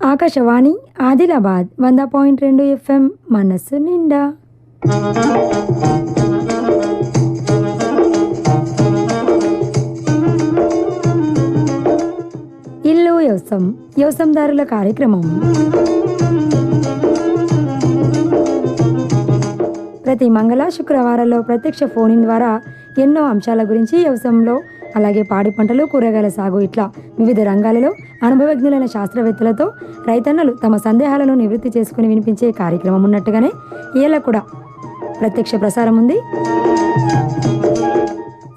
ఆకాశవాణి ఆదిలాబాద్ వంద పాయింట్ రెండు ఎఫ్ఎం మనస్సు నిండా. ఇల్లు వ్యవసం వ్యవసందారుల కార్యక్రమం. ప్రతి మంగళ శుక్రవారంలో ప్రత్యక్ష ఫోన్ ద్వారా ఎన్నో అంశాల గురించి వ్యవసాయంలో అలాగే పాడి పంటలు కూరగాయల సాగు ఇట్లా వివిధ రంగాలలో అనుభవజ్ఞులైన శాస్త్రవేత్తలతో రైతన్నలు తమ సందేహాలను నివృత్తి చేసుకుని వినిపించే కార్యక్రమం ఉన్నట్టుగానే ఈయల కూడా ప్రత్యక్ష ప్రసారం ఉంది.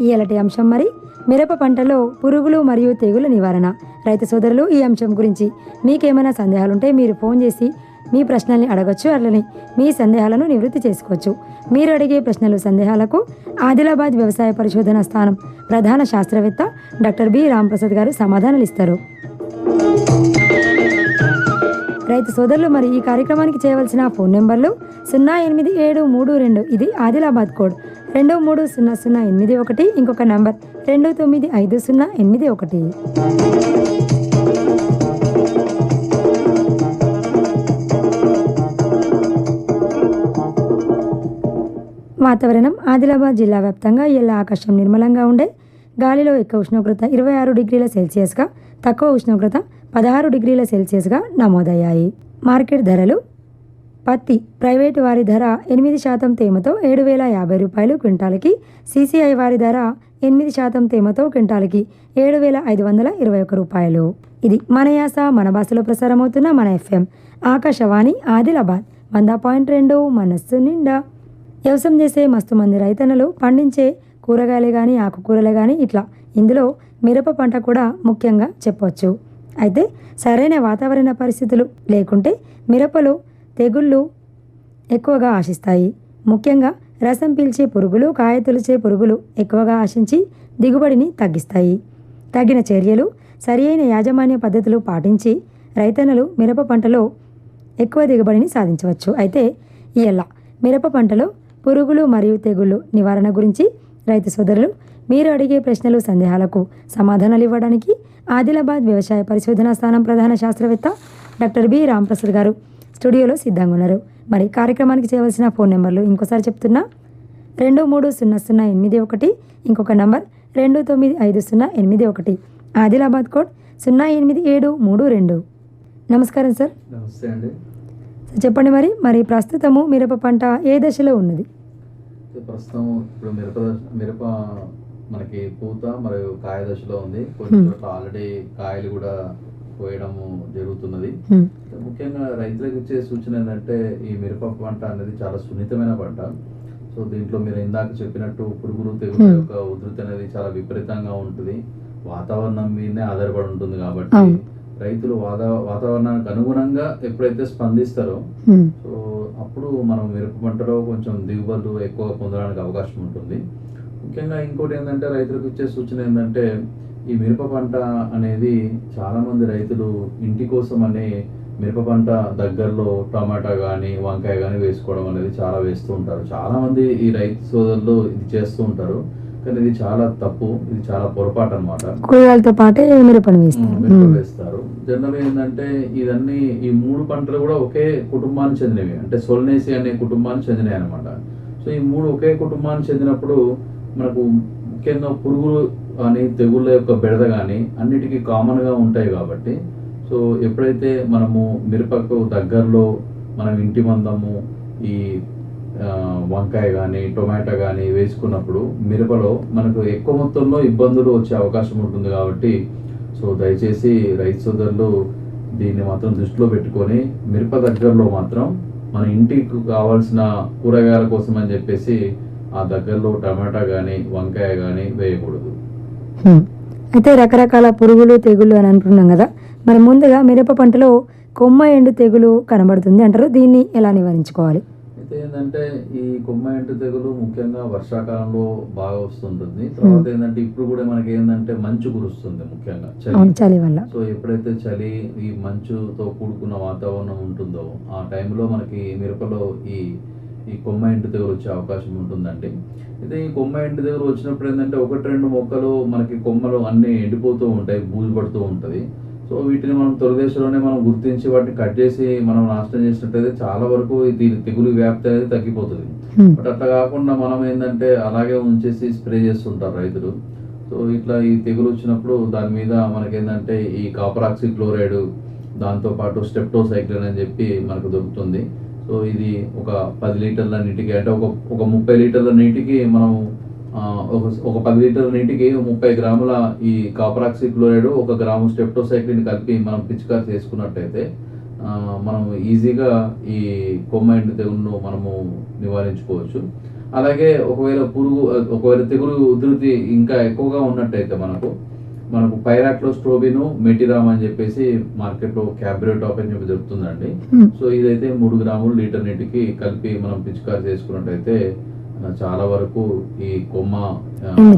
ఈయలటి అంశం మరి మిరప పంటలో పురుగులు మరియు తెగుల నివారణ. రైతు సోదరులు ఈ అంశం గురించి మీకేమైనా సందేహాలుంటే మీరు ఫోన్ చేసి మీ ప్రశ్నల్ని అడగచ్చు అట్లనే మీ సందేహాలను నివృత్తి చేసుకోవచ్చు. మీరు అడిగే ప్రశ్నలు సందేహాలకు ఆదిలాబాద్ వ్యవసాయ పరిశోధన స్థానం ప్రధాన శాస్త్రవేత్త డాక్టర్ బి. రాంప్రసాద్ గారు సమాధానాలు ఇస్తారు రైతు సోదరులు మరి ఈ కార్యక్రమానికి చేయవలసిన ఫోన్ నెంబర్లు సున్నా ఎనిమిది ఏడు మూడు రెండు. ఇది ఆదిలాబాద్ కోడ్. రెండు మూడు సున్నా సున్నా ఎనిమిది ఒకటి. ఇంకొక నంబర్ రెండు తొమ్మిది ఐదు సున్నా ఎనిమిది ఒకటి. వాతావరణం ఆదిలాబాద్ జిల్లా వ్యాప్తంగా ఎల్ల ఆకాశం నిర్మలంగా ఉండే. గాలిలో ఎక్కువ ఉష్ణోగ్రత ఇరవై ఆరు డిగ్రీల సెల్సియస్గా తక్కువ ఉష్ణోగ్రత పదహారు డిగ్రీల సెల్సియస్గా నమోదయ్యాయి. మార్కెట్ ధరలు పత్తి ప్రైవేటు వారి ధర ఎనిమిది శాతం తేమతో ఏడు వేల యాభై రూపాయలు క్వింటాలకి సీసీఐ వారి ధర ఎనిమిది శాతం తేమతో క్వింటాలకి ఏడు వేల ఐదు వందల ఇరవై ఒక్క రూపాయలు. ఇది మన యాస మన భాషలో ప్రసారమవుతున్న మన ఎఫ్ఎం. ఆకాశవాణి ఆదిలాబాద్ వంద పాయింట్ రెండు మనస్సు నిండా. వ్యవసాయం చేసే మస్తు మంది రైతన్నలు పండించే కూరగాయలే కానీ ఆకుకూరలే కానీ ఇట్లా. ఇందులో మిరప పంట కూడా ముఖ్యంగా చెప్పవచ్చు అయితే సరైన వాతావరణ పరిస్థితులు లేకుంటే మిరపలు తెగుళ్ళు ఎక్కువగా ఆశిస్తాయి. ముఖ్యంగా రసం పీల్చే పురుగులు కాయ తొలిచే పురుగులు ఎక్కువగా ఆశించి దిగుబడిని తగ్గిస్తాయి. తగిన చర్యలు సరియైన యాజమాన్య పద్ధతులు పాటించి రైతన్నలు మిరప పంటలో ఎక్కువ దిగుబడిని సాధించవచ్చు. అయితే ఇలా మిరప పంటలో పురుగులు మరియు తెగుళ్ళు నివారణ గురించి రైతు సోదరులు మీరు అడిగే ప్రశ్నలు సందేహాలకు సమాధానాలు ఇవ్వడానికి ఆదిలాబాద్ వ్యవసాయ పరిశోధనా స్థానం ప్రధాన శాస్త్రవేత్త డాక్టర్ బి. రాంప్రసాద్ గారు స్టూడియోలో సిద్ధంగా ఉన్నారు. మరి కార్యక్రమానికి చేయవలసిన ఫోన్ నెంబర్లు ఇంకోసారి చెప్తున్నా. రెండు మూడు సున్నా సున్నా ఎనిమిది ఒకటి ఇంకొక నంబర్ రెండు తొమ్మిది ఐదు సున్నా ఎనిమిది ఒకటి. ఆదిలాబాద్ కోడ్ సున్నా ఎనిమిది ఏడు మూడు రెండు. నమస్కారం సార్. నమస్తే అండి. చెప్పండి మరి మరి ప్రస్తుతము మిరప పంట ఏ దశలో ఉన్నది ప్రస్తుతం ఇప్పుడు మిరప మిరప మనకి పూత మరియు కాయ దశలో ఉంది కొన్ని. చోట్ల ఆల్రెడీ కాయలు కూడా కోయడము జరుగుతున్నది. ముఖ్యంగా రైతులకు ఇచ్చే సూచన ఏంటంటే ఈ మిరప పంట అనేది చాలా సున్నితమైన పంట సో దీంట్లో మీరు ఇందాక చెప్పినట్టు పురుగులు తెగులు. యొక్క ఉధృతి అనేది చాలా విపరీతంగా ఉంటుంది వాతావరణం మీదనే ఆధారపడి ఉంటుంది కాబట్టి. రైతులు వాతా వాతావరణానికి అనుగుణంగా ఎప్పుడైతే స్పందిస్తారో. సో అప్పుడు మనం మిరప పంటలో కొంచెం దిగుబడులు ఎక్కువ పొందడానికి అవకాశం ఉంటుంది. ముఖ్యంగా ఇంకోటి ఏంటంటే రైతులకు ఇచ్చే సూచన ఏంటంటే ఈ మిరప పంట అనేది చాలా మంది రైతులు ఇంటి కోసం అని మిరప పంట దగ్గరలో టమాటా కానీ వంకాయ కానీ వేసుకోవడం అనేది చాలా వేస్తూ ఉంటారు. చాలా మంది ఈ రైతు సోదరులు ఇది చేస్తూ ఉంటారు. కానీ ఇది చాలా తప్పు ఇది చాలా పొరపాటు అన్నమాట. కూరగాయలతో పాటే మిరపను మిరప. వేస్తారు. జనరల్ ఏంటంటే ఇదన్నీ ఈ మూడు పంటలు కూడా ఒకే కుటుంబానికి చెందినవి. అంటే సొల్నేసి అనే కుటుంబానికి చెందినవి అనమాట సో ఈ మూడు ఒకే కుటుంబానికి చెందినప్పుడు మనకు ముఖ్యంగా పురుగులు కానీ తెగుళ్ళ యొక్క బెడద కానీ అన్నిటికీ కామన్గా ఉంటాయి కాబట్టి. సో ఎప్పుడైతే మనము మిరపకు దగ్గరలో మనం ఇంటి మందము ఈ వంకాయ కానీ టొమాటో కానీ వేసుకున్నప్పుడు మిరపలో మనకు ఎక్కువ మొత్తంలో ఇబ్బందులు వచ్చే అవకాశం ఉంటుంది కాబట్టి సో దయచేసి రైతు సోదరులు దీన్ని మాత్రం దృష్టిలో పెట్టుకొని మిరప దగ్గరలో మాత్రం మన ఇంటికి కావాల్సిన కూరగాయల కోసం అని చెప్పేసి ఆ దగ్గరలో టమాటా కానీ వంకాయ కానీ వేయకూడదు. అయితే రకరకాల పురుగులు తెగులు అని అనుకున్నాం కదా. మరి ముందుగా మిరప పంటలో కొమ్మ ఎండు తెగులు కనబడుతుంది అంటారు. దీన్ని ఎలా నివారించుకోవాలి? అయితే ఏంటంటే ఈ కొమ్మ ఎంటు తెగులు ముఖ్యంగా వర్షాకాలంలో బాగా వస్తుంటుంది. తర్వాత ఏంటంటే ఇప్పుడు కూడా మనకి ఏంటంటే మంచు కురుస్తుంది ముఖ్యంగా చలి. వల్ల. సో ఎప్పుడైతే చలి ఈ మంచుతో కూడుకున్న వాతావరణం ఉంటుందో ఆ టైంలో మనకి మిరపలో ఈ ఈ కొమ్మ ఎండు తెగులు వచ్చే అవకాశం ఉంటుందండి. అయితే ఈ కొమ్మ ఎండు తెగులు వచ్చినప్పుడు ఏంటంటే ఒకటి రెండు మొక్కలు మనకి కొమ్మలు అన్నీ ఎండిపోతూ ఉంటాయి బూజు పడుతూ ఉంటుంది. సో వీటిని మనం తొలిదశలోనే మనం గుర్తించి వాటిని కట్ చేసి మనం నాశనం చేసినట్టయితే చాలా వరకు ఇది తెగులు వ్యాప్తి అనేది తగ్గిపోతుంది. ఉమ్. బట్ అట్లా కాకుండా మనం ఏంటంటే అలాగే ఉంచేసి స్ప్రే చేస్తుంటారు రైతులు. సో ఇట్లా ఈ తెగులు వచ్చినప్పుడు దాని మీద మనకేంటంటే ఈ కాపరాక్సి క్లోరైడ్ దాంతోపాటు స్టెప్టోసైక్లిన్ అని చెప్పి మనకు దొరుకుతుంది. సో ఇది ఒక పది లీటర్ల నీటికి అంటే ఒక ఒక ముప్పై లీటర్ల నీటికి మనం ఒక ఒక పది లీటర్ల నీటికి ముప్పై గ్రాముల ఈ కాపరాక్సి క్లోరైడ్ ఒక గ్రాము స్టెప్టోసైక్లిన్ కలిపి మనం పిచికారి చేసుకున్నట్టయితే మనం ఈజీగా ఈ కొమ్మ ఎండు తెగులను మనము నివారించుకోవచ్చు అలాగే ఒకవేళ పురుగు ఒకవేళ తెగులు ఉధృతి ఇంకా ఎక్కువగా ఉన్నట్టయితే మనకు మనకు పైరాక్లోస్ట్రోబిన్ మెటిరామ్ అని చెప్పేసి మార్కెట్లో క్యాబ్రేటాప్ అని చెప్పి దొరుకుతుందండి. సో ఇదైతే మూడు గ్రాములు లీటర్ నీటికి కలిపి మనం పిచికారి చేసుకున్నట్టయితే చాలా వరకు ఈ కొమ్మ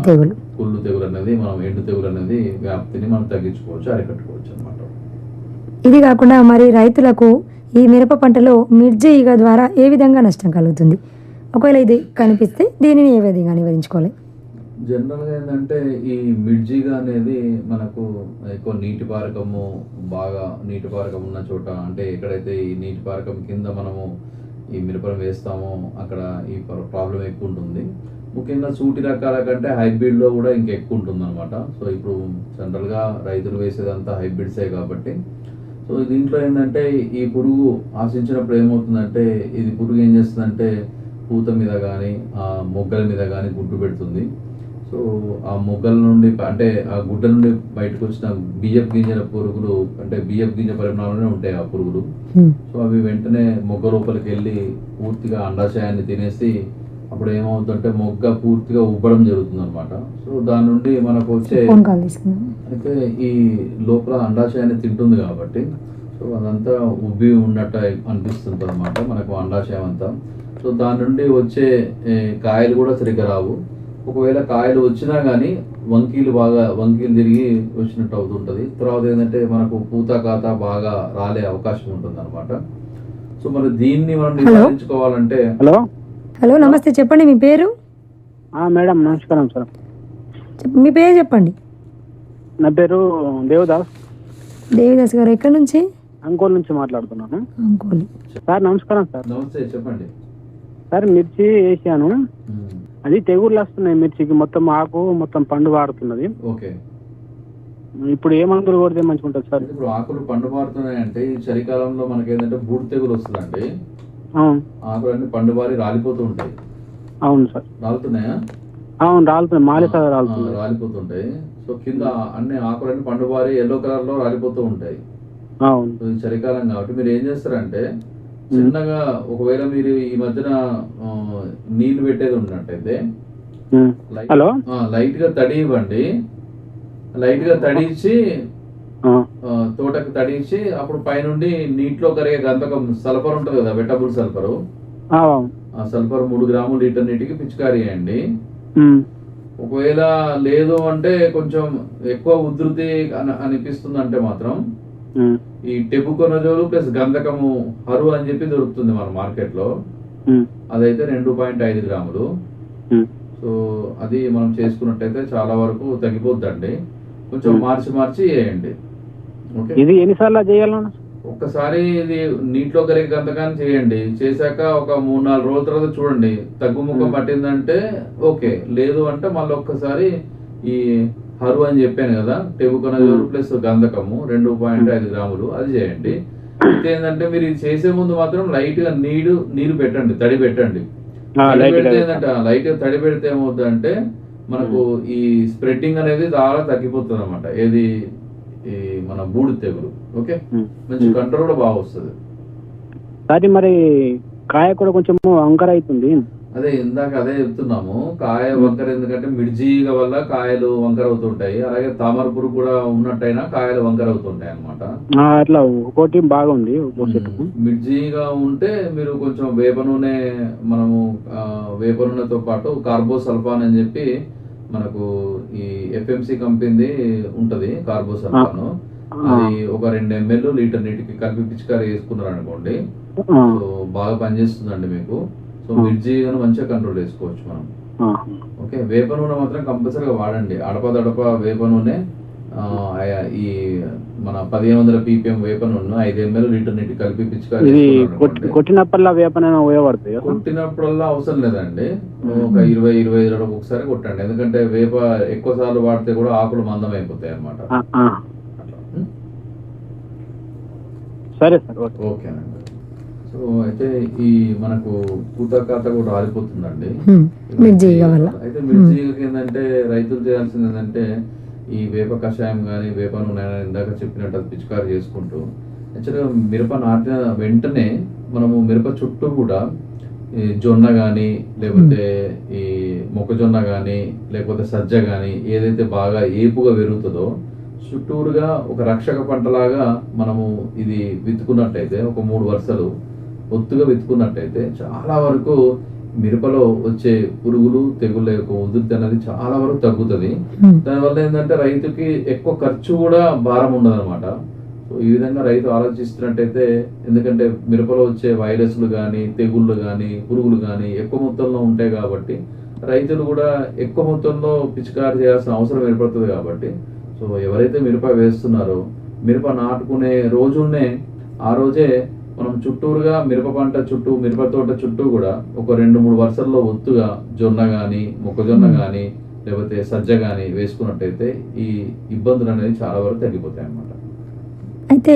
తెగులు. కుళ్ళు తెగులు అనేది మనం ఎండు తెగులు అనేది వ్యాప్తిని మనం తగ్గించుకోవచ్చు అరికట్టుకోవచ్చు అనమాట ఇది కాకుండా మరి రైతులకు ఈ మిరప పంటలో మిర్చి ఈగ ద్వారా ఏ విధంగా నష్టం కలుగుతుంది? ఒకవేళ ఇది కనిపిస్తే దీనిని ఏ విధంగా నివారించుకోవాలి? జనరల్గా ఏంటంటే ఈ మిర్జిగా అనేది మనకు ఎక్కువ నీటి పారకము బాగా నీటి పారకం ఉన్న చోట అంటే ఎక్కడైతే ఈ నీటి పారకం కింద మనము ఈ మిరపను వేస్తామో అక్కడ ఈ ప్రాబ్లం ఎక్కువ ఉంటుంది. ముఖ్యంగా సూటి రకాల కంటే హైబ్రిడ్లో కూడా ఇంకా ఎక్కువ ఉంటుంది అనమాట సో ఇప్పుడు జనరల్గా రైతులు వేసేదంతా హైబ్రిడ్సే కాబట్టి. సో దీంట్లో ఏంటంటే ఈ పురుగు ఆశించినప్పుడు ఏమవుతుందంటే ఇది పురుగు ఏం చేస్తుందంటే పూత మీద కానీ మొగ్గల మీద కానీ గుడ్డు పెడుతుంది. సో ఆ మొగ్గల నుండి అంటే ఆ గుడ్డ నుండి బయటకు వచ్చిన బియ్యపు గింజల పురుగులు అంటే బియ్యపు గింజ పరిమాణంలోనే ఉంటాయి ఆ పురుగులు. సో అవి వెంటనే మొగ్గ లోపలికి వెళ్ళి పూర్తిగా అండాశయాన్ని తినేసి అప్పుడు ఏమవుతుందంటే మొగ్గ పూర్తిగా ఉబ్బడం జరుగుతుంది అనమాట సో దాని నుండి మనకు వచ్చే అయితే ఈ లోపల అండాశయాన్ని తింటుంది కాబట్టి సో అదంతా ఉబ్బి ఉన్నట్టు అనిపిస్తుంది అనమాట మనకు అండాశయం అంతా. సో దాని నుండి వచ్చే కాయలు కూడా సరిగ్గా రావు. ఒకవేళ కాయలు వచ్చినా కానీ వంకీలు బాగా వంకీలు తిరిగి వచ్చినట్టు అవుతుంటుంది. తర్వాత ఏంటంటే మనకు పూత కాత బాగా రాలే అవకాశం ఉంటుంది అనమాట సో మరి దీన్ని మనం హలో? నివారించుకోవాలంటే హలో హలో నమస్తే. చెప్పండి మీ పేరు? ఆ, మేడం నమస్కారం సార్. చెప్- మీ పేరు చెప్పండి. నా పేరు దేవదాస్. దేవిదాస్ గారు ఎక్కడి నుంచి? అంకోల్ నుంచి మాట్లాడుతున్నాను. అంకోలి. సార్ నమస్కారం సార్. నమస్తే చెప్పండి. సార్ మిర్చి వేసాను. అది తెగుళ్ళు వస్తున్నాయి మిర్చికి. మొత్తం ఆకు మొత్తం పండు వాడుతున్నది. ఓకే. ఇప్పుడు ఏ మందులు కొడితే మంచిగా ఉంటుంది సార్? ఇప్పుడు ఆకులు పండు మారుతున్నాయంటే ఈ చలికాలంలో మనకి ఏంటంటే బూడి తెగులు వస్తుందండి. అవును. ఆకులన్నీ పండుబారి రాలిపోతూ ఉంటాయి. అవును సార్. రాలుతున్నాయా? అవును రాలుతుంది మాలి సార్ ఆ, రాలిపోతుంటాయి. సో కింద అన్ని ఆకులన్నీ పండుబారి ఎల్లో కలర్లో రాలిపోతూ ఉంటాయి. అవును. సో ఇది చలికాలం కాబట్టి మీరు ఏం చేస్తారంటే చిన్నగా ఒకవేళ మీరు ఈ మధ్యన నీళ్ళు పెట్టేది ఉన్నట్టయితే. లైట్ హలో లైట్గా తడి ఇవ్వండి లైట్గా తడిచి తోటకి తడిచి అప్పుడు పైనుండి నీటిలో కరిగే గంధకం సల్ఫర్ ఉంటుంది కదా వెటబుల్ సల్ఫరు ఆ, సల్ఫర్ మూడు గ్రాములు లీటర్ నీటికి పిచికారీ చేయండి ఉమ్. ఒకవేళ లేదు అంటే కొంచెం ఎక్కువ ఉధృతి అని- అనిపిస్తుంది అంటే మాత్రం. ఈ టెబుకొనజోలు ప్లస్ గంధకము హరు అని చెప్పి దొరుకుతుంది మన మార్కెట్లో. అదైతే రెండు పాయింట్ ఐదు గ్రాములు. సో అది మనం చేసుకున్నట్టయితే చాలా వరకు తగ్గిపోద్దండి. కొంచెం మార్చి మార్చి వేయండి ఓకే? ఇది ఎన్నిసార్లు చేయాలన్నా ఒక్కసారి ఇది నీటిలో కరిగే గంధకాన్ని చేయండి. చేశాక ఒక మూడు నాలుగు రోజుల తర్వాత చూడండి. తగ్గుముఖం. పట్టిందంటే ఓకే. లేదు అంటే మళ్ళీ ఒక్కసారి ఈ హరు అని చెప్పాను కదా టెబుకొనజోలు మ్మ్. ప్లస్ గంధకము రెండు పాయింట్ ఐదు గ్రాములు అది చేయండి. అయితే ఏంటంటే మీరు ఇది చేసే ముందు మాత్రం లైట్గా నీరు నీరు పెట్టండి. తడి పెట్టండి పెడితే గా ఏంటంటే లైట్గా తడి పెడితే ఏమవుతుందంటే మనకు ఈ స్ప్రెడ్డింగ్ అనేది చాలా తగ్గిపోతుంది అనమాట ఏది? ఈ మన బూడి తెగులు ఓకే. మంచి. కంట్రోల్ కూడా బాగా వస్తుంది. అది మరి కాయ కూడా కొంచెం వంకర అవుతుంది. అదే ఇందాక అదే చెప్తున్నాము కాయ వంకర ఎందుకంటే మిర్జీగ వల్ల కాయలు వంకర అవుతుంటాయి అలాగే తామర పురుగు కూడా ఉన్నట్టయినా కాయలు వంకర అవుతుంటాయి అనమాట అట్లా ఒక్కోటి బాగుంది మిర్జీగా ఉంటే మీరు కొంచెం వేప నూనె మనము వేప నూనెతో పాటు కార్బోసల్ఫాన్ అని చెప్పి మనకు ఈ ఎఫ్ఎంసి కంపెనీది ఉంటది కార్బోసల్ఫాన్. అది ఒక రెండు ఎంఎల్ లీటర్ నీటికి కలిపి పిచికారి వేసుకున్నారు అనుకోండి సో బాగా పనిచేస్తుందండి మీకు. సో మిర్జీగాను మంచిగా కంట్రోల్ చేసుకోవచ్చు మనం. ఓకే వేప నూనె మాత్రం కంపల్సరీగా వాడండి. అడప దడప వేప నూనె ఈ మన పదిహేను వందల పీపీఎం వేపన్ ఉన్న ఐదు ఎంఎల్ లీటర్ నీటి కలిపి పిచికారి ఇది చేసుకున్నాడు కొట్టి- అనుకోండి. కొట్టినప్పల్లా వేపనైనా ఉపయోగపడుతుంది కదా కొట్టినప్పుడల్లా అవసరం లేదండి. ఒక ఇరవై ఇరవై ఐదు రోజులకు ఒకసారి కొట్టండి. ఎందుకంటే వేప ఎక్కువ సార్లు వాడితే కూడా ఆకులు మందం అయిపోతాయి అనమాట. సరే సార్ ఓకే. ఓకేనండి. సో అయితే ఈ మనకు పూత ఖాతా కూడా రాలిపోతుందండి హ్మ్. మిర్జీగ వల్ల అయితే మిర్జీగకి ఏంటంటే రైతులు చేయాల్సింది ఏంటంటే ఈ వేప కషాయం కానీ వేప నూనె ఇందాక చెప్పినట్టు అది పిచికారి చేసుకుంటూ యాక్చువల్గా మిరప నాటిన వెంటనే మనము మిరప చుట్టూ కూడా ఈ జొన్న కానీ లేకపోతే ఈ మొక్కజొన్న కానీ లేకపోతే సజ్జ కానీ ఏదైతే బాగా ఏపుగా పెరుగుతుందో చుట్టూరుగా ఒక రక్షక పంటలాగా మనము ఇది విత్తుకున్నట్టయితే ఒక మూడు వరుసలు ఒత్తుగా విత్తుకున్నట్టయితే చాలా వరకు మిరపలో వచ్చే పురుగులు తెగుళ్ళ యొక్క ఉధృతి అనేది చాలా వరకు తగ్గుతుంది. దానివల్ల ఏంటంటే రైతుకి ఎక్కువ ఖర్చు కూడా భారం ఉండదు అనమాట సో ఈ విధంగా రైతు ఆలోచిస్తున్నట్టయితే ఎందుకంటే మిరపలో వచ్చే వైరస్లు కానీ తెగుళ్ళు కానీ పురుగులు కానీ ఎక్కువ మొత్తంలో ఉంటాయి కాబట్టి రైతులు కూడా ఎక్కువ మొత్తంలో పిచికారి చేయాల్సిన అవసరం ఏర్పడుతుంది కాబట్టి. సో ఎవరైతే మిరప వేస్తున్నారో మిరప నాటుకునే రోజునే ఆ రోజే మనం చుట్టూరుగా మిరప పంట చుట్టూ మిరప తోట చుట్టూ కూడా ఒక రెండు మూడు వరుసల్లో ఒత్తుగా జొన్న కానీ మొక్కజొన్న కానీ లేకపోతే సజ్జ కానీ వేసుకున్నట్టయితే ఈ ఇబ్బందులు అనేది చాలా వరకు తగ్గిపోతాయి అన్నమాట. అయితే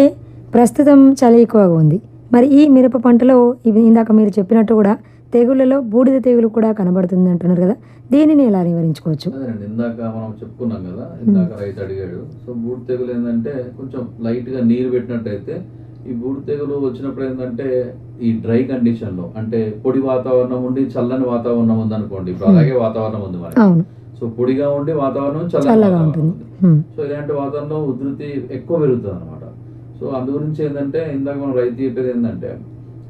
ప్రస్తుతం చలి ఎక్కువగా ఉంది. మరి ఈ మిరప పంటలో ఇవి ఇందాక మీరు చెప్పినట్టు కూడా తెగుళ్ళలో బూడిద తెగులు కూడా కనబడుతుంది అంటున్నారు కదా. దీనిని ఎలా నివారించుకోవచ్చు? అదేనండి ఇందాక మనం చెప్పుకున్నాం కదా ఇందాక రైతు అడిగాడు. సో బూడి తెగులు ఏంటంటే కొంచెం లైట్గా నీరు పెట్టినట్టయితే ఈ బూడి తెగులు వచ్చినప్పుడు ఏంటంటే ఈ డ్రై కండిషన్లో అంటే పొడి వాతావరణం ఉండి చల్లని వాతావరణం ఉంది అనుకోండి ఇప్పుడు అలాగే వాతావరణం ఉంది మరి సో పొడిగా ఉండి వాతావరణం చల్లని చల్లగా ఉంటుంది. సో ఇలాంటి వాతావరణంలో ఉధృతి ఎక్కువ పెరుగుతుంది అనమాట సో అందు గురించి ఏంటంటే ఇందాక మనం రైతు చెప్పేది ఏంటంటే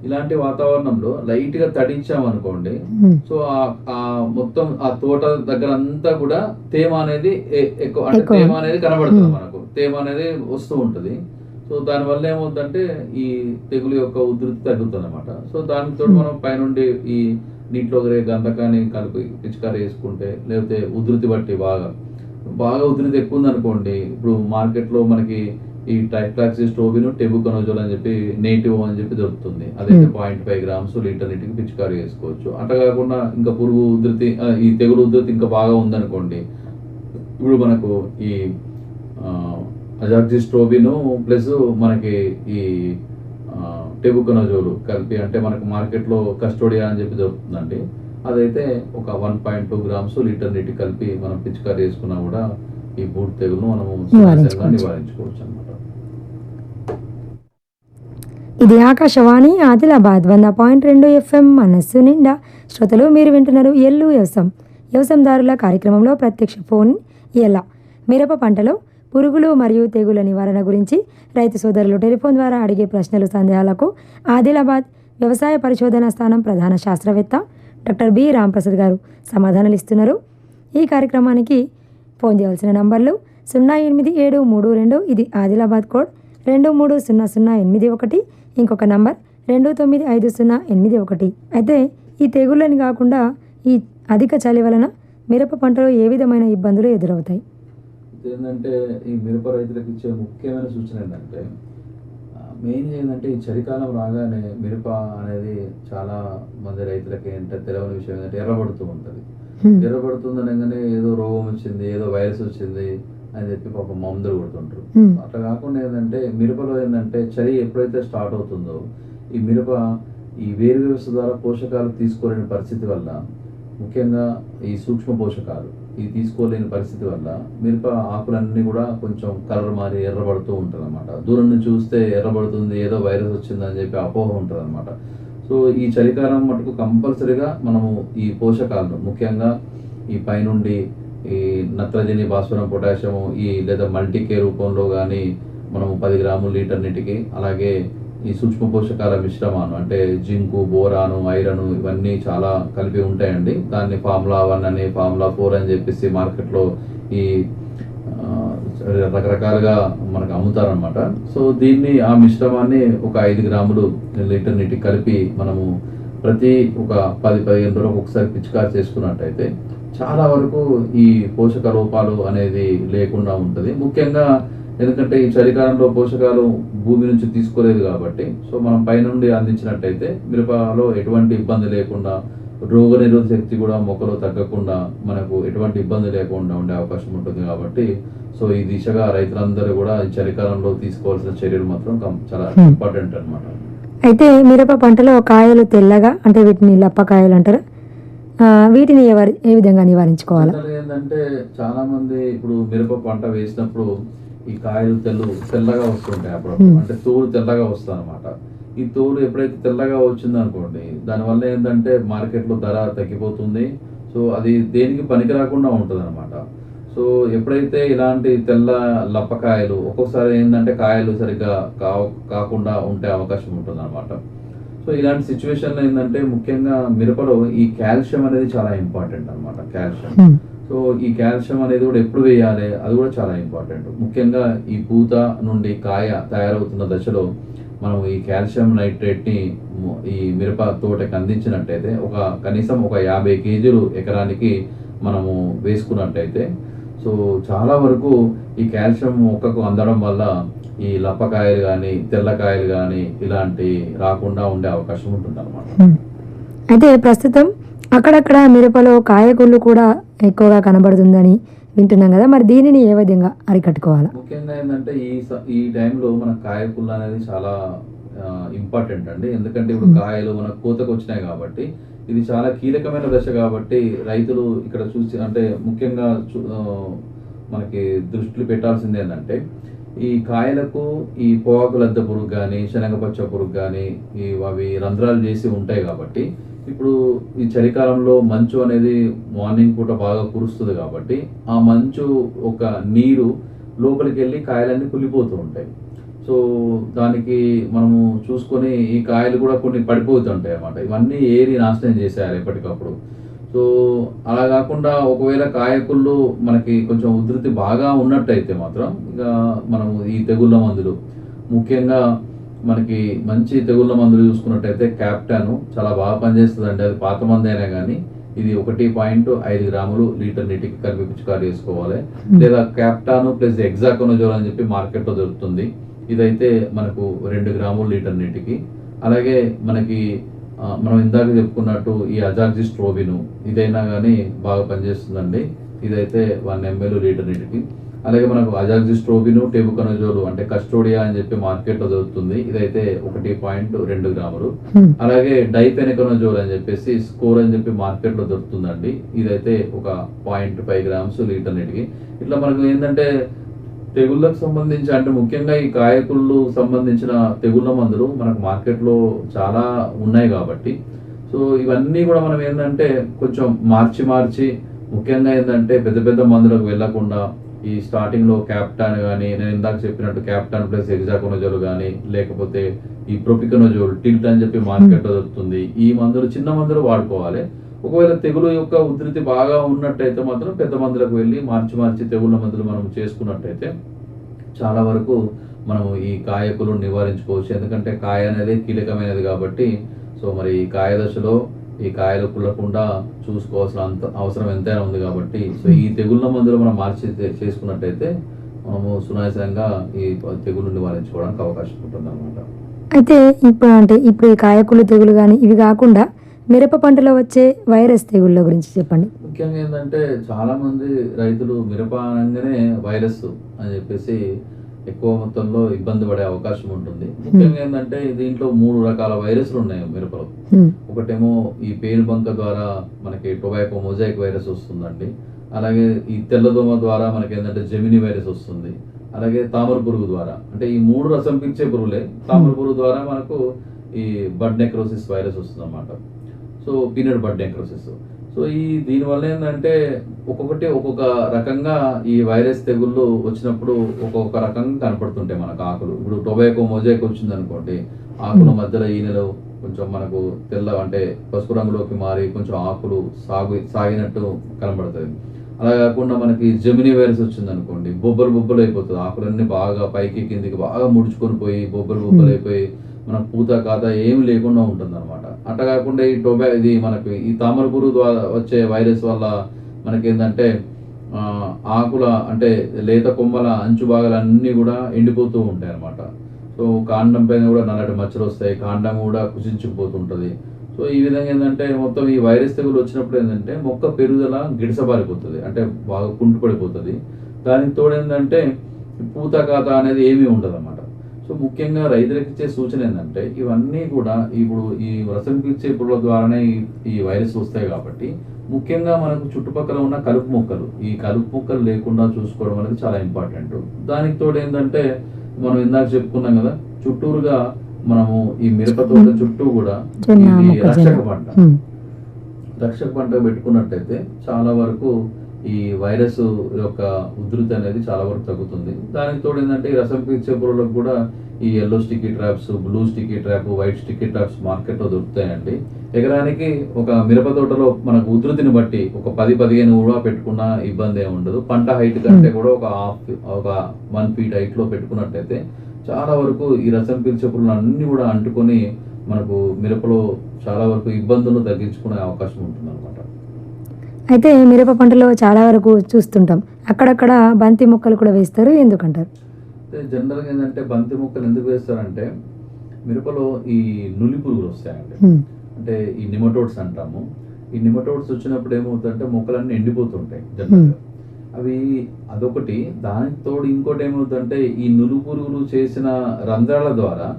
ఇలాంటి వాతావరణంలో లైట్గా తడించామనుకోండి. సో ఆ- మొత్తం ఆ తోట దగ్గర అంతా కూడా తేమ అనేది ఎక్కువ అంటే. తేమ అనేది కనబడుతుంది. మనకు. తేమ అనేది వస్తూ ఉంటది. సో దాని వల్ల ఏమవుతుందంటే ఈ తెగులు యొక్క ఉధృతి తగ్గుతుంది అనమాట సో దానితో Hmm. మనం పైనుండి ఈ నీటిలో గంధకాన్ని కలిపి పిచికారి వేసుకుంటే లేకపోతే ఉధృతి బట్టి బాగా బాగా ఉధృతి ఎక్కువ ఉంది అనుకోండి ఇప్పుడు మార్కెట్లో మనకి ఈ టైఫ్లాక్సిస్ టోబిన్ టెబుకనోజోల్ అని చెప్పి నేటివ్ అని చెప్పి దొరుకుతుంది అదైతే Hmm. Point five grams litre నీటికి పిచికారి చేసుకోవచ్చు అట్లా కాకుండా ఇంకా పురుగు ఉధృతి ఈ తెగులు ఉధృతి ఇంకా బాగా ఉందనుకోండి ఇప్పుడు మనకు ఈ అజాక్సిస్ట్రోబిన్ ప్లస్ మనకి ఈ టెబుకనోజోలు కలిపి అంటే మనకు మార్కెట్లో కస్టోడియా అని చెప్పి దొరుకుతుందండి. అదైతే ఒక one point two grams litre నీటి కలిపి మనం పిచికారి చేసుకున్నా కూడా ఈ బూట్ తెగులను మనము. నివారించుకోవచ్చు. అనమాట ఇది ఆకాశవాణి ఆదిలాబాద్ వంద పాయింట్ రెండు ఎఫ్ఎం మనస్సు నిండా. శ్రోతలు మీరు వింటున్నారు ఎల్లు వ్యవసాయం. వ్యవసాయదారుల కార్యక్రమంలో ప్రత్యక్ష ఫోన్ ఎలా మిరప పంటలో పురుగులు మరియు తెగుల నివారణ గురించి రైతు సోదరులు టెలిఫోన్ ద్వారా అడిగే ప్రశ్నలు సందేహాలకు ఆదిలాబాద్ వ్యవసాయ పరిశోధన స్థానం ప్రధాన శాస్త్రవేత్త డాక్టర్ బి రాంప్రసాద్ గారు సమాధానాలు ఇస్తున్నారు. ఈ కార్యక్రమానికి ఫోన్ చేయవలసిన నంబర్లు సున్నా ఎనిమిది ఏడు మూడు రెండు ఇది ఆదిలాబాద్ కోడ్ రెండు మూడు సున్నా సున్నా ఎనిమిది ఒకటి ఇంకొక నంబర్ రెండు తొమ్మిది ఐదు సున్నా ఎనిమిది ఒకటి. అయితే ఈ తెగుళ్ళని కాకుండా ఈ అధిక చలి వలన మిరప పంటలో ఏ విధమైన ఇబ్బందులు ఎదురవుతాయి? ఏంటంటే ఈ మిరప రైతులకు ఇచ్చే ముఖ్యమైన సూచన ఏంటంటే మెయిన్ ఏంటంటే ఈ చలికాలం రాగానే మిరప అనేది చాలా మంది రైతులకి ఏంటంటే తెలియని విషయం ఏంటంటే ఎర్రబడుతూ ఉంటుంది. ఎర్రబడుతుంది అనగానే ఏదో రోగం వచ్చింది ఏదో వైరస్ వచ్చింది అని చెప్పి పాప మందులు కొడుతుంటారు. అట్లా కాకుండా ఏంటంటే మిరపలో ఏంటంటే చలి ఎప్పుడైతే స్టార్ట్ అవుతుందో ఈ మిరప ఈ వేరు వ్యవస్థ ద్వారా పోషకాలు తీసుకోలేని పరిస్థితి వల్ల ముఖ్యంగా ఈ సూక్ష్మ పోషకాలు ఇది తీసుకోలేని పరిస్థితి వల్ల మిరప ఆకులన్నీ కూడా కొంచెం కలర్ మారి ఎర్రబడుతూ ఉంటుంది అనమాట దూరం నుంచి చూస్తే ఎర్రబడుతుంది ఏదో వైరస్ వచ్చిందని చెప్పి అపోహ ఉంటుంది అనమాట సో ఈ చలికాలం మటుకు కంపల్సరీగా మనము ఈ పోషకాలను ముఖ్యంగా ఈ పైనుండి ఈ నత్రజని భాస్వరం పొటాషియం ఈ లేదా మల్టీకే రూపంలో కానీ మనము పది గ్రాములు లీటర్ నీటికి అలాగే ఈ సూక్ష్మ పోషకాల మిశ్రమాను అంటే జింకు బోరాను ఐరన్ ఇవన్నీ చాలా కలిపి ఉంటాయండి. దాన్ని ఫార్ములా వన్ అని ఫార్ములా ఫోర్ అని చెప్పేసి మార్కెట్లో ఈ రకరకాలుగా మనకు అమ్ముతారనమాట సో దీన్ని ఆ మిశ్రమాన్ని ఒక ఐదు గ్రాములు లీటర్ నీటికి కలిపి మనము ప్రతి ఒక పది పదిహేను రోజులకు ఒకసారి పిచికారి చేసుకున్నట్టయితే చాలా వరకు ఈ పోషక లోపాలు అనేది లేకుండా ఉంటుంది. ముఖ్యంగా ఎందుకంటే ఈ చలికాలంలో పోషకాలు భూమి నుంచి తీసుకోలేదు కాబట్టి సో మనం పైనుండి అందించినట్టయితే మిరపలో ఎటువంటి ఇబ్బంది లేకుండా రోగ నిరోధక శక్తి కూడా మొక్కలో తగ్గకుండా మనకు ఎటువంటి ఇబ్బంది లేకుండా ఉండే అవకాశం ఉంటుంది కాబట్టి సో ఈ దిశగా రైతులందరూ కూడా చలికాలంలో తీసుకోవాల్సిన చర్యలు మాత్రం చాలా. ఇంపార్టెంట్ అన్నమాట అయితే మిరప పంటలో కాయలు తెల్లగా అంటే వీటిని లప్పకాయలు అంటారు వీటిని ఏ విధంగా నివారించుకోవాలి ఏంటంటే చాలా మంది ఇప్పుడు మిరప పంట వేసినప్పుడు ఈ కాయలు తెల్లు తెల్లగా వస్తుంటాయి Hmm. అంటే తోలు తెల్లగా వస్తుంది అనమాట ఈ తోలు ఎప్పుడైతే తెల్లగా వచ్చింది అనుకోండి దానివల్ల ఏంటంటే మార్కెట్లో ధర తగ్గిపోతుంది. సో అది దేనికి పనికి రాకుండా ఉంటుంది అనమాట సో ఎప్పుడైతే ఇలాంటి తెల్ల లప్పకాయలు ఒక్కొక్కసారి ఏంటంటే కాయలు సరిగ్గా కా కాకుండా ఉండే అవకాశం ఉంటుంది అనమాట సో ఇలాంటి సిచ్యువేషన్లో ఏంటంటే ముఖ్యంగా మిరపలో ఈ కాల్షియం అనేది చాలా ఇంపార్టెంట్ అనమాట కాల్షియం. సో ఈ కాల్షియం అనేది కూడా ఎప్పుడు వేయాలి? అది కూడా చాలా ఇంపార్టెంట్. ముఖ్యంగా ఈ పూత నుండి కాయ తయారవుతున్న దశలో మనం ఈ కాల్షియం నైట్రేట్ని ఈ మిరప తోటకి అందించినట్టయితే ఒక కనీసం ఒక యాభై కేజీలు ఎకరానికి మనము వేసుకున్నట్టయితే సో చాలా వరకు ఈ కాల్షియం మొక్కకు అందడం వల్ల ఈ లప్పకాయలు కానీ తెల్లకాయలు కానీ ఇలాంటి రాకుండా ఉండే అవకాశం ఉంటుంది అనమాట అయితే ప్రస్తుతం అక్కడక్కడ మిరపలో కాయకుళ్ళు కూడా ఎక్కువగా కనబడుతుందని వింటున్నాం కదా. మరి దీనిని ఏ విధంగా అరికట్టుకోవాలి? ముఖ్యంగా ఏంటంటే ఈ ఈ టైంలో మన కాయకుళ్ళు అనేది చాలా ఇంపార్టెంట్ అండి. ఎందుకంటే ఇప్పుడు. కాయలు మన కోతకు వచ్చినాయి కాబట్టి ఇది చాలా కీలకమైన దశ కాబట్టి రైతులు ఇక్కడ చూసి అంటే ముఖ్యంగా మనకి దృష్టిలో పెట్టాల్సింది ఏంటంటే ఈ కాయలకు ఈ పోవాకు లద్ద పురుగు కానీ శనగపచ్చ పురుగు కానీ ఈ అవి రంధ్రాలు చేసి ఉంటాయి కాబట్టి ఇప్పుడు ఈ చలికాలంలో మంచు అనేది మార్నింగ్ పూట బాగా కురుస్తుంది కాబట్టి ఆ మంచు ఒక నీరు లోపలికి వెళ్ళి కాయలన్నీ కుళ్ళిపోతూ ఉంటాయి. సో దానికి మనము చూసుకొని ఈ కాయలు కూడా కొన్ని పడిపోతుంటాయి అన్నమాట. ఇవన్నీ ఏరి నాశనం చేసేయాలి ఎప్పటికప్పుడు. సో అలా కాకుండా ఒకవేళ కాయకుళ్ళు మనకి కొంచెం ఉధృతి బాగా ఉన్నట్టయితే మాత్రం ఇక మనము ఈ తెగుళ్ళ మందులు ముఖ్యంగా మనకి మంచి తెగుళ్ళ మందులు చూసుకున్నట్టయితే క్యాప్టాను చాలా బాగా పనిచేస్తుంది అండి అది పాత మందు అయినా కానీ ఇది ఒకటి పాయింట్ ఐదు గ్రాములు లీటర్ నీటికి కలిపి పిచికారి చేసుకోవాలి లేదా క్యాప్టాను ప్లస్ ఎగ్జాకోనజోల్ అని చెప్పి మార్కెట్లో దొరుకుతుంది. ఇదైతే మనకు రెండు గ్రాములు లీటర్ నీటికి. అలాగే మనకి మనం ఇందాక చెప్పుకున్నట్టు ఈ అజాక్సిస్ట్రోబిను ఇదైనా కానీ బాగా పనిచేస్తుందండి. ఇదైతే వన్ ఎంఎల్ లీటర్ నీటికి. అలాగే మనకు అజాక్సిస్ట్రోబిను టెబుకనజోలు అంటే కస్టోడియా అని చెప్పి మార్కెట్లో దొరుకుతుంది. ఇదైతే ఒకటి పాయింట్ రెండు గ్రాములు. అలాగే డైపెనకనజోల్ అని చెప్పేసి స్కోర్ అని చెప్పి మార్కెట్లో దొరుకుతుందండి. ఇదైతే ఒక పాయింట్ ఫైవ్ గ్రామ్స్ లీటర్ నీటికి ఇట్లా మనకు ఏంటంటే తెగుళ్ళకు సంబంధించి అంటే ముఖ్యంగా ఈ కాయకుళ్ళు సంబంధించిన తెగుళ్ళ మందులు మనకు మార్కెట్లో చాలా ఉన్నాయి కాబట్టి. సో ఇవన్నీ కూడా మనం ఏంటంటే కొంచెం మార్చి మార్చి ముఖ్యంగా ఏంటంటే పెద్ద పెద్ద మందులకు వెళ్ళకుండా ఈ స్టార్టింగ్లో క్యాప్టాన్ కానీ నేను ఇందాక చెప్పినట్టు క్యాప్టాన్ ప్లస్ ఎగ్జాకోనజోల్ కానీ లేకపోతే ఈ ప్రొపికనోజోల్ టిల్ట్ అని చెప్పి మార్కెట్లో దొరుకుతుంది. ఈ మందులు చిన్న మందులు వాడుకోవాలి. ఒకవేళ తెగులు యొక్క ఉధృతి బాగా ఉన్నట్టయితే మాత్రం పెద్ద మందులకు వెళ్ళి మార్చి మార్చి తెగుళ్ళ మందులు మనం చేసుకున్నట్టయితే చాలా వరకు మనము ఈ కాయకులు నివారించుకోవచ్చు. ఎందుకంటే కాయ అనేది కీలకమైనది కాబట్టి సో మరి ఈ కాయ దశలో ఈ కాయలు కుళ్ళకుండా చూసుకోవాల్సిన అంత అవసరం ఎంతైనా ఉంది కాబట్టి సో ఈ తెగుళ్ళ మందులు మనం మార్చి చేసుకున్నట్టయితే మనము సునాయాసంగా ఈ తెగులు నివారించుకోవడానికి అవకాశం ఉంటుంది అనమాట అయితే ఇప్పుడు అంటే ఇప్పుడు ఈ కాయకులు తెగులు కానీ ఇవి కాకుండా మిరప పంటలో వచ్చే వైరస్ తెగుళ్ళ గురించి చెప్పండి. ముఖ్యంగా ఏంటంటే చాలా మంది రైతులు మిరప అనగానే వైరస్ అని చెప్పేసి ఎక్కువ మొత్తంలో ఇబ్బంది పడే అవకాశం ఉంటుంది. ముఖ్యంగా ఏంటంటే దీంట్లో మూడు రకాల వైరస్లు ఉన్నాయి మిరపలో. ఒకటేమో ఈ పేను బంక ద్వారా మనకి టొబాకో మొజాయిక్ వైరస్ వస్తుందండి. అలాగే ఈ తెల్లదోమ ద్వారా మనకి ఏంటంటే జెమిని వైరస్ వస్తుంది. అలాగే తామర పురుగు ద్వారా. అంటే ఈ మూడు రసం పీల్చే పురుగులే. తామర పురుగు ద్వారా మనకు ఈ బడ్ నెక్రోసిస్ వైరస్ వస్తుంది అన్నమాట so peanut bud necrosis. So ఈ దీనివల్ల ఏంటంటే ఒక్కొక్కటి ఒక్కొక్క రకంగా ఈ వైరస్ తెగుళ్ళు వచ్చినప్పుడు ఒక్కొక్క రకంగా కనపడుతుంటాయి మనకు ఆకులు. ఇప్పుడు టొబాకో మొజాయిక్ వచ్చింది అనుకోండి ఆకుల మధ్యలో ఈనెలు కొంచెం మనకు తెల్ల అంటే పసుపు రంగులోకి మారి కొంచెం ఆకులు సాగు సాగినట్టు కనబడుతుంది అలా కాకుండా మనకి జమినీ వైరస్ వచ్చింది అనుకోండి బొబ్బలు బొబ్బలు అయిపోతుంది ఆకులన్నీ బాగా పైకి కిందికి బాగా ముడుచుకొని పోయి బొబ్బలు బొబ్బలు అయిపోయి మన పూత కాత ఏమి లేకుండా ఉంటుంది అనమాట అట్లా కాకుండా ఈ టొబా ఇది మనకి ఈ తామర పురుగు ద్వారా వచ్చే వైరస్ వల్ల మనకి ఏంటంటే ఆకుల అంటే లేత కొమ్మల అంచు భాగాలన్నీ కూడా ఎండిపోతూ ఉంటాయి అన్నమాట సో కాండం పైన కూడా నల్లటి మచ్చలు వస్తాయి కాండం కూడా కుచించుకుపోతుంటుంది. సో ఈ విధంగా ఏంటంటే మొత్తం ఈ వైరస్ తెగులు వచ్చినప్పుడు ఏంటంటే మొక్క పెరుగుదల గిడసబారిపోతుంది అంటే బాగా కుంటుపడిపోతుంది. దానికి తోడు ఏంటంటే పూత కాత అనేది ఏమీ ఉండదు అన్నమాట సో ముఖ్యంగా రైతులకు ఇచ్చే సూచన ఏంటంటే ఇవన్నీ కూడా ఇప్పుడు ఈ రసం పీల్చే పురుగుల ద్వారానే ఈ- వైరస్ వస్తాయి కాబట్టి ముఖ్యంగా మనకు చుట్టుపక్కల ఉన్న కలుపు మొక్కలు ఈ కలుపు మొక్కలు లేకుండా చూసుకోవడం అనేది చాలా ఇంపార్టెంట్. దానికి తోడు ఏంటంటే మనం ఇందాక చెప్పుకున్నాం కదా చుట్టూరుగా మనము ఈ మిరప తోట చుట్టూ కూడా రక్షక పంట. రక్షక పంట పెట్టుకున్నట్టయితే చాలా వరకు ఈ వైరస్ యొక్క ఉధృతి అనేది చాలా వరకు తగ్గుతుంది. దానికి తోడు ఏంటంటే ఈ రసం పీల్చే పురుగులకు కూడా ఈ yellow sticky traps blue sticky trap white sticky traps మార్కెట్లో దొరుకుతాయండి. ఎకరానికి ఒక మిరప తోటలో మనకు ఉధృతిని బట్టి ఒక పది పదిహేను కూడా పెట్టుకున్న ఇబ్బంది ఏమి ఉండదు. పంట హైట్ కంటే కూడా ఒక హాఫ్ ఒక వన్ ఫీట్ హైట్లో పెట్టుకున్నట్టయితే చాలా వరకు ఈ రసం పీల్చే పురుగులు అన్నీ కూడా అంటుకొని మనకు మిరపలో చాలా వరకు ఇబ్బందులు తగ్గించుకునే అవకాశం ఉంటుంది అనమాట అయితే మిరప పంటలో చాలా వరకు చూస్తుంటాం. అక్కడక్కడ బంతి మొక్కలు కూడా వేస్తారు ఎందుకంటారు? జనరల్గా ఏంటంటే బంతి మొక్కలు ఎందుకు వేస్తారంటే మిరపలో ఈ నులి పురుగులు వస్తాయండి. అంటే ఈ నిమటోడ్స్ అంటాము. ఈ నిమటోడ్స్ వచ్చినప్పుడు ఏమవుతుందంటే మొక్కలన్నీ ఎండిపోతుంటాయి జనరల్గా. అవి అదొకటి. దానికి తోడు ఇంకోటి ఏమవుతుందంటే ఈ నులు పురుగులు చేసిన రంధ్రాల ద్వారా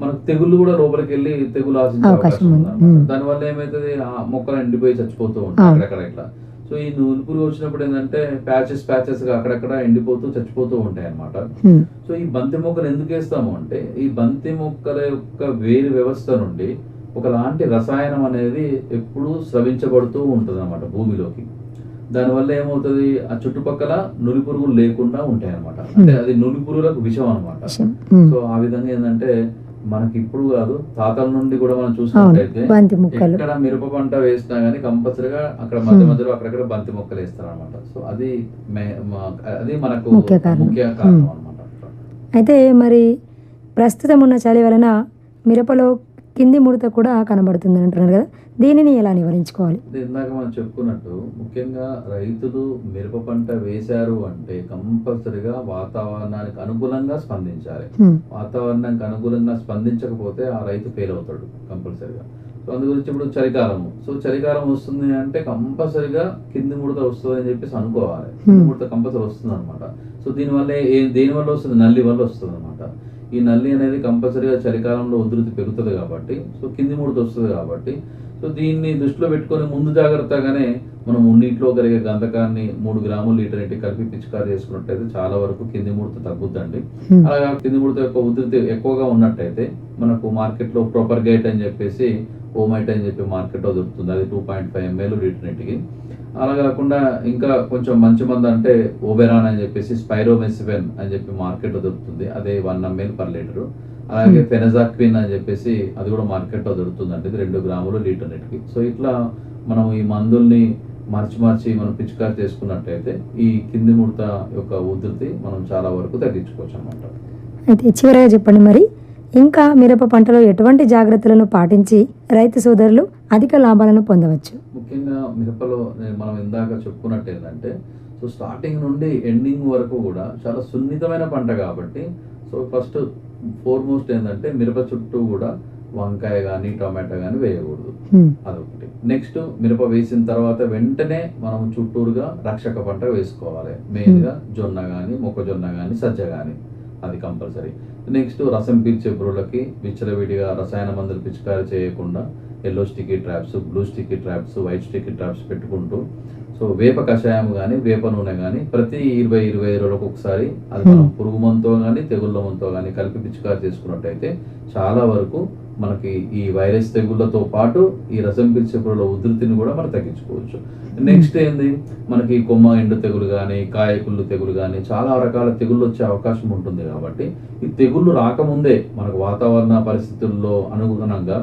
మనకు తెగుళ్ళు కూడా లోపలికి వెళ్ళి తెగులు ఆశించే అవకాశం ఉంది. మ్మ్. దానివల్ల ఏమవుతుంది ఆ మొక్కలు ఎండిపోయి చచ్చిపోతూ ఉంటాయి. అక్కడక్కడ ఇట్లా. సో ఈ నూలు పురుగు వచ్చినప్పుడు ఏంటంటే ప్యాచెస్ ప్యాచెస్గా అక్కడక్కడ ఎండిపోతూ చచ్చిపోతూ ఉంటాయి అన్నమాట. ఉమ్, సో ఈ బంతి మొక్కలు ఎందుకు వేస్తాము అంటే ఈ బంతి మొక్కల యొక్క వేరు వ్యవస్థ నుండి ఒకలాంటి రసాయనం అనేది ఎప్పుడూ స్రవించబడుతూ ఉంటుంది అనమాట భూమిలోకి. దానివల్ల ఏమవుతుంది? ఆ చుట్టుపక్కల నులి పురుగులు లేకుండా ఉంటాయి అనమాట అంటే అది నులి పురుగులకు విషం అనమాట విషయం. ఉమ్, సో ఆ విధంగా ఏంటంటే మనకి ఇప్పుడు కాదు తాతల నుండి కూడా మనం చూసినట్టయితే ఎక్కడ మిరప పంట వేసినా గానీ కంపల్సరిగా అక్కడ మధ్య. మధ్యలో అక్కడక్కడ బంతి మొక్కలు వేస్తారు అనమాట సో అది అది మనకు ముఖ్య కారణం. అనమాట అయితే మరి ప్రస్తుతం ఉన్న చలి వలన మిరపలో కింది ముడత కూడా కనబడుతుంది అంటున్నారు కదా. దీనిని ఎలా నివారించుకోవాలి? ఇందాక మనం చెప్పుకున్నట్టు ముఖ్యంగా రైతులు మిరప పంట వేశారు అంటే కంపల్సరిగా వాతావరణానికి అనుకూలంగా స్పందించాలి. వాతావరణానికి అనుకూలంగా స్పందించకపోతే ఆ రైతు ఫెయిల్ అవుతాడు కంపల్సరిగా. సో అందు గురించి ఇప్పుడు చలికాలము. సో చలికాలం వస్తుంది అంటే కంపల్సరిగా కింది ముడత వస్తుంది అని చెప్పేసి అనుకోవాలి. కింది. ముడత కంపల్సరీ వస్తుంది అనమాట సో దీనివల్ల ఏ దేని వల్ల వస్తుంది? నల్లి వల్ల వస్తుంది అనమాట ఈ నల్లి అనేది కంపల్సరీగా చలికాలంలో ఉధృతి పెరుగుతుంది కాబట్టి సో కింది ముడత వస్తుంది కాబట్టి సో దీన్ని దృష్టిలో పెట్టుకొని ముందు జాగ్రత్తగానే మనం నీటిలో కరిగే గంధకాన్ని మూడు గ్రాములు లీటర్ నీటి కలిపి పిచికారి చేసుకున్నట్టయితే చాలా వరకు కింది ముడత తగ్గుద్దండి. అలాగా కింది ముడత యొక్క ఉధృతి ఎక్కువగా ఉన్నట్టయితే మనకు మార్కెట్లో ప్రాపర్ గైట్ అని చెప్పేసి ఓమైట్ అని చెప్పి మార్కెట్లో దొరుకుతుంది. అది two point five ML litre నీటికి. అలా కాకుండా ఇంకా కొంచెం మంచి మంది అంటే ఓబెరాన్ అని చెప్పేసి స్పైరోమెసివెన్ అని చెప్పి మార్కెట్లో దొరుకుతుంది. అదే వన్ ఎంఎల్ పర్ లీటరు. అలాగే. ఫెనజాక్విన్ అని చెప్పేసి అది కూడా మార్కెట్లో దొరుకుతుందండి. ఇది రెండు గ్రాములు లీటర్ నీటికి. సో ఇట్లా మనం ఈ మందుల్ని మార్చి మార్చి మనం పిచికారి చేసుకున్నట్టయితే ఈ కింది ముడత యొక్క ఉధృతి మనం చాలా వరకు తగ్గించుకోవచ్చు అనమాట అయితే చివరగా చెప్పండి మరి ఇంకా మిరప పంటలో ఎటువంటి జాగ్రత్తలను పాటించి రైతు సోదరులు అధిక లాభాలను పొందవచ్చు? మిరపలో మనం ఇందాక చెప్పుకున్నట్టు ఏంటంటే సో స్టార్టింగ్ నుండి ఎండింగ్ వరకు కూడా చాలా సున్నితమైన పంట కాబట్టి సో ఫస్ట్ ఫోర్మోస్ట్ ఏంటంటే మిరప చుట్టూ కూడా వంకాయ కానీ టొమాటో కానీ వేయకూడదు. అదొకటి. నెక్స్ట్ మిరప వేసిన తర్వాత వెంటనే మనం చుట్టూరుగా రక్షక పంట వేసుకోవాలి. మెయిన్గా జొన్న కానీ మొక్కజొన్న కానీ సజ్జ కానీ అది కంపల్సరీ. నెక్స్ట్ రసం పీల్చే పురుగులకి విచ్చలవిడిగా రసాయన మందులు పిచికారి చేయకుండా yellow sticky traps blue sticky traps white sticky traps పెట్టుకుంటూ సో వేప కషాయం కానీ వేప నూనె కానీ ప్రతి ఇరవై ఇరవై రోజులకు ఒకసారి అది మనం పురుగు మంతో కానీ తెగుళ్ళ మంతో కానీ కలిపి పిచికారి చేసుకున్నట్టయితే చాలా వరకు మనకి ఈ వైరస్ తెగుళ్ళతో పాటు ఈ రసం పీల్చే పురుగుల ఉధృతిని కూడా మనం తగ్గించుకోవచ్చు. నెక్స్ట్ ఏంది? మనకి కొమ్మ ఎండు తెగులు కానీ కాయకుళ్ళు తెగులు కానీ చాలా రకాల తెగుళ్ళు వచ్చే అవకాశం ఉంటుంది కాబట్టి ఈ తెగుళ్ళు రాకముందే మనకు వాతావరణ పరిస్థితుల్లో అనుగుణంగా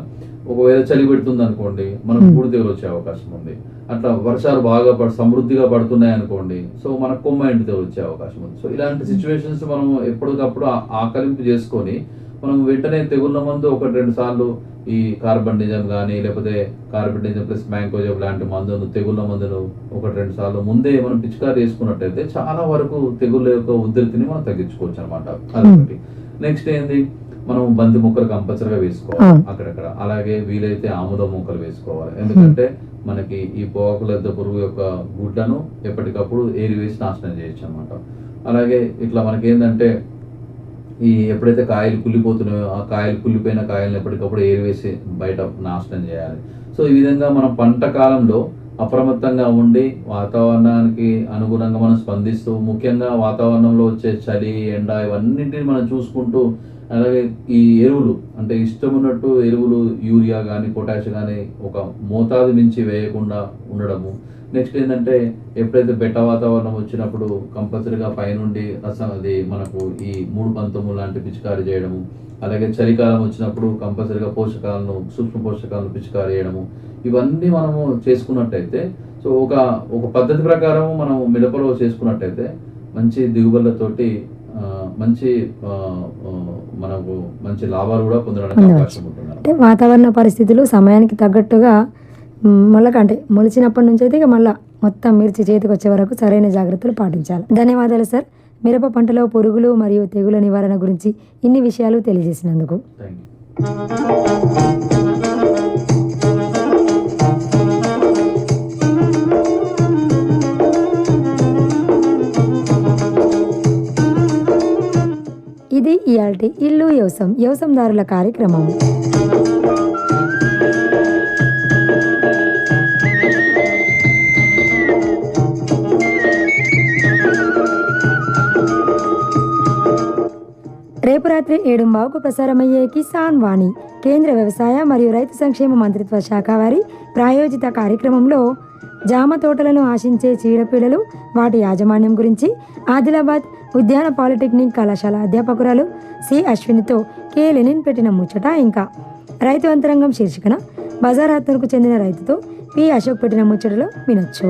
ఒకవేళ చలి పెడుతుంది అనుకోండి మనకు Hmm. తెగులు వచ్చే అవకాశం ఉంది. అట్లా వర్షాలు బాగా పడు సమృద్ధిగా పడుతున్నాయి అనుకోండి సో మనకు కొమ్మ తెగులు వచ్చే అవకాశం ఉంది. సో ఇలాంటి సిచ్యువేషన్స్ మనం ఎప్పటికప్పుడు ఆకలింపు చేసుకొని మనం వెంటనే తెగుళ్ళ మందు ఒకటి రెండు సార్లు ఈ కార్బన్డిజం కానీ లేకపోతే కార్బన్డిజం ప్లస్ మ్యాంకోజబ్ లాంటి మందులు తెగుళ్ళ మందులు ఒకటి రెండు సార్లు ముందే మనం పిచికారి చేసుకున్నట్టయితే చాలా వరకు తెగుళ్ళ యొక్క ఉధృతిని మనం తగ్గించుకోవచ్చు అనమాట అదొకటి. నెక్స్ట్ ఏంది? మనం బంతి మొక్కలు కంపల్సరీగా వేసుకోవాలి. అక్కడక్కడ. అలాగే వీలైతే ఆముద మొక్కలు వేసుకోవాలి. ఎందుకంటే మనకి ఈ పోకల దెబ్బ పురుగు యొక్క గుడ్లను ఎప్పటికప్పుడు ఏరివేసి నాశనం చేయొచ్చు అనమాట అలాగే ఇట్లా మనకి ఏంటంటే ఈ ఎప్పుడైతే కాయలు కుళ్ళిపోతున్నాయో ఆ కాయలు కుళ్ళిపోయిన కాయలను ఎప్పటికప్పుడు ఏరివేసి బయట నాశనం చేయాలి. సో ఈ విధంగా మనం పంట కాలంలో అప్రమత్తంగా ఉండి వాతావరణానికి అనుగుణంగా మనం స్పందిస్తూ ముఖ్యంగా వాతావరణంలో వచ్చే చలి ఎండ ఇవన్నింటిని మనం చూసుకుంటూ అలాగే ఈ ఎరువులు అంటే ఇష్టం ఉన్నట్టు ఎరువులు యూరియా కానీ పొటాష్ కానీ ఒక మోతాదు మించి వేయకుండా ఉండడము. నెక్స్ట్ ఏంటంటే ఎప్పుడైతే బెట్ట వాతావరణం వచ్చినప్పుడు కంపల్సరీగా పైనుండి అసలు అది మనకు ఈ మూడు పంతము లాంటి పిచికారి చేయడము. అలాగే చలికాలం వచ్చినప్పుడు కంపల్సరీగా పోషకాలను సూక్ష్మ పోషకాలను పిచికారి చేయడము. ఇవన్నీ మనము చేసుకున్నట్టయితే సో ఒక ఒక పద్ధతి ప్రకారం మనం మిరపలో చేసుకున్నట్టయితే మంచి దిగుబడులతోటి మంచి మనకు మంచి లాభాలు కూడా పొందడానికి పొందవచ్చు. అవకాశం ఉంటుంది అంటే వాతావరణ పరిస్థితులు సమయానికి తగ్గట్టుగా మ్, మొలక అంటే మొలిచినప్పటి నుంచి అయితే ఇక మళ్ళీ మొత్తం మిర్చి చేతికి వచ్చే వరకు సరైన జాగ్రత్తలు పాటించాలి. ధన్యవాదాలు సార్. మిరప పంటలో పురుగులు మరియు తెగుల నివారణ గురించి ఇన్ని విషయాలు తెలియజేసినందుకు. ఇయాల్టి ఇల్లు వ్యవసం వ్యవసందారుల కార్యక్రమం. రేపు రాత్రి ఏడు బావుకు ప్రసారమయ్యే కిసాన్ వాణి కేంద్ర వ్యవసాయ మరియు రైతు సంక్షేమ మంత్రిత్వ శాఖ వారి ప్రాయోజిత కార్యక్రమంలో జామ తోటలను ఆశించే చీడపీడలు వాటి యాజమాన్యం గురించి ఆదిలాబాద్ ఉద్యాన పాలిటెక్నిక్ కళాశాల అధ్యాపకురాలు సి అశ్వినితో కె లెనిన్ పెట్టిన ముచ్చట ఇంకా. రైతు అంతరంగం శీర్షికన బజార్ హత్నకు చెందిన రైతుతో పి అశోక్ పెట్టిన ముచ్చటలో వినొచ్చు.